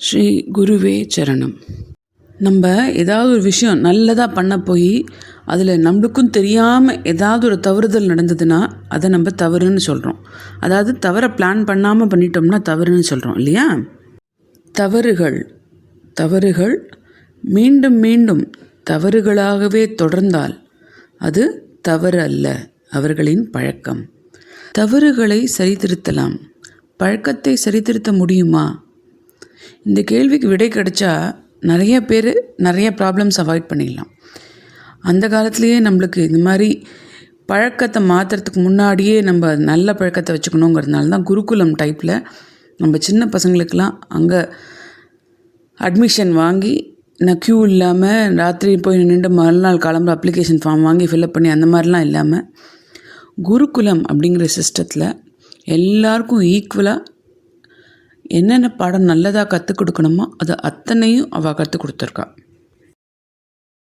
ஸ்ரீ குருவே சரணம். நம்ம ஏதாவது ஒரு விஷயம் நல்லதாக பண்ண போய் அதில் நம்மளுக்கும் தெரியாமல் ஏதாவது ஒரு தவறுதல் நடந்ததுன்னா அதை நம்ம தவறுன்னு சொல்கிறோம் அதாவது தவறை பிளான் பண்ணாமல் பண்ணிட்டோம்னா தவறுன்னு சொல்கிறோம் இல்லையா? தவறுகள் தவறுகள் மீண்டும் மீண்டும் தவறுகளாகவே தொடர்ந்தால் அது தவறு அல்ல அவர்களின் பழக்கம். தவறுகளை சரித்திருத்தலாம். பழக்கத்தை சரித்திருத்த முடியுமா? இந்த கேள்விக்கு விடை கிடைச்சா நிறைய பேர் நிறைய ப்ராப்ளம்ஸ் அவாய்ட் பண்ணிடலாம். அந்த காலத்துலேயே நம்மளுக்கு இந்த மாதிரி பழக்கத்தை மாற்றுறதுக்கு முன்னாடியே நம்ம நல்ல பழக்கத்தை வச்சுக்கணுங்கிறதுனால தான் குருகுலம் டைப்பில் நம்ம சின்ன பசங்களுக்கெல்லாம் அங்கே அட்மிஷன் வாங்கி நான் க்யூ இல்லாமல் ராத்திரி போய் நின்று மறுநாள் கிளம்புற அப்ளிகேஷன் ஃபார்ம் வாங்கி ஃபில்அப் பண்ணி அந்த மாதிரிலாம் இல்லாமல் குருகுலம் அப்படிங்கிற சிஸ்டத்தில் எல்லாருக்கும் ஈக்குவலாக என்னென்ன பாடம் நல்லதாக கற்றுக் கொடுக்கணுமோ அதை அத்தனையும் அவள் கற்றுக் கொடுத்துருக்கா.